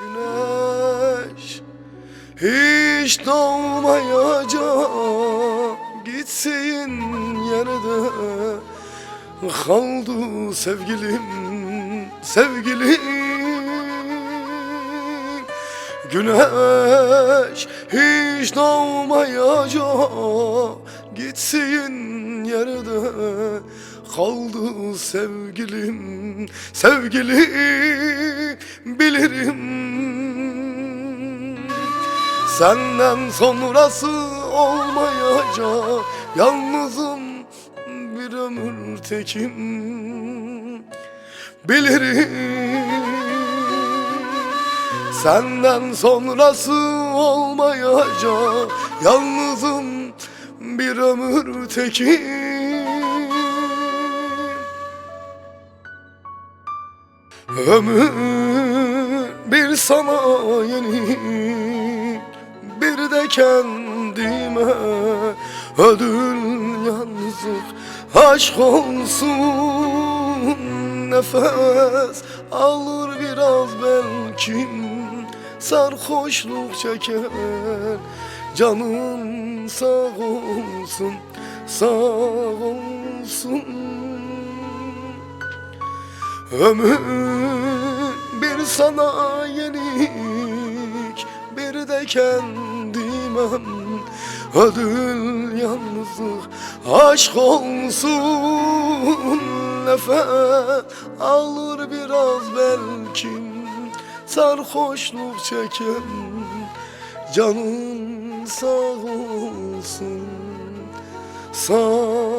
güneş hiç doğmayacak. Gitsin yerde kaldı sevgilim Sevgilim. Güneş hiç doğmayacak. Gitsin yerde kaldı sevgilim Sevgilim bilirim. Senden sonrası olmayacak Yalnızım bir ömür tekim. Bilirim. Senden sonrası olmayacak Yalnızım bir ömür tekim Ömür bir sana yeni Bir de kendime. Ödül yalnızlık Aşk olsun nefes alır biraz belki. Sarhoşluk çeker canım sağ olsun Sağ olsun Ömür bir sana yenik Bir de kendime. Ödül yalnızlık Aşk olsun. Nefes alır biraz belki Sarhoşluk çeken canın sağ olsun. Sağ